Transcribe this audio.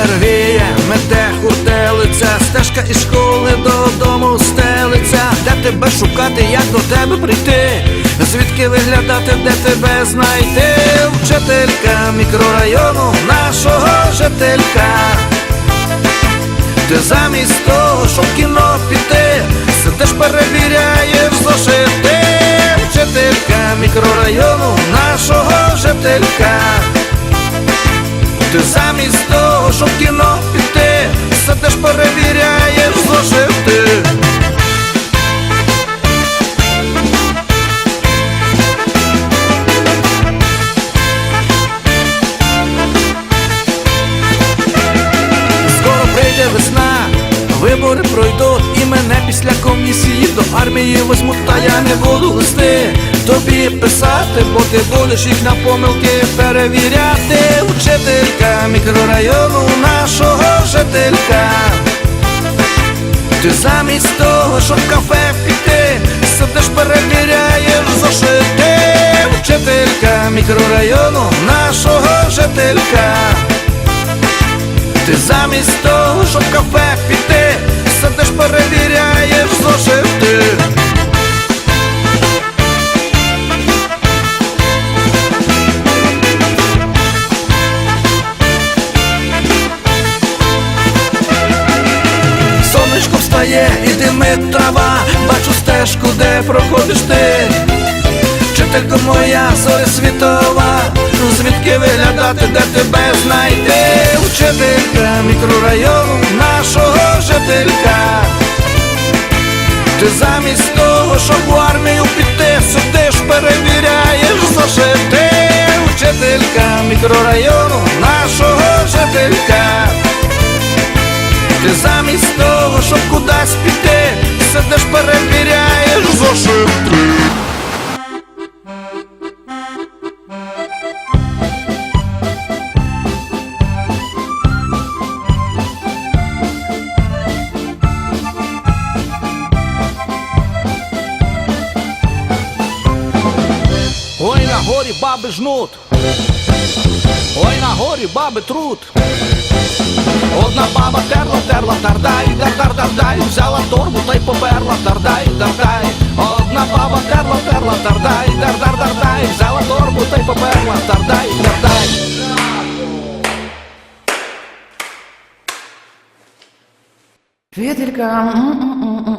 Вітер мете хуртелиця, стежка із школи додому стелиться, де тебе шукати, як до тебе прийти, звідки виглядати, де тебе знайти, вчителька мікрорайону нашого жителька. Ти замість того, щоб в кіно піти, сидиш перевіряєш зошити, вчителька мікрорайону нашого жителька. Ти замість щоб в кіно піти, сидиш перевіряєш зошити. Скоро прийде весна, вибори пройдуть і мене після комісії до армії возьмуть, та я не буду листи тобі писати, бо ти будеш їх на помилки перевіряти. Учителька мікрорайону нашого жителька. Ти замість того, щоб в кафе піти, сидиш перевіряєш зошити. Вчителька мікрорайону нашого жителька. Ти замість того, щоб в кафе піти, сидиш перевіряєш зошити. Встає і димить трава, бачу стежку, де проходиш ти. Вчителько моя зоря світова, звідки виглядати, де тебе знайти? Вчителька мікрорайону нашого жителька. Ти замість того, щоб в армію піти, сидиш, перевіряєш зошити. Вчителька мікрорайону нашого жителька. Ти замість того, кудись піти, сидиш, перевіряєш зошити. Ой, на горі баби жнут, ой, на горі баби труд. Одна баба терла, терла, тардай, дар, дар, взяла торбу та й поперла, тардай, дардай. Одна баба терла, терла, тардай, дар, дар, дардай, взяла торбу та й поперла, тардай, дардай. Вчителька, м-м-м,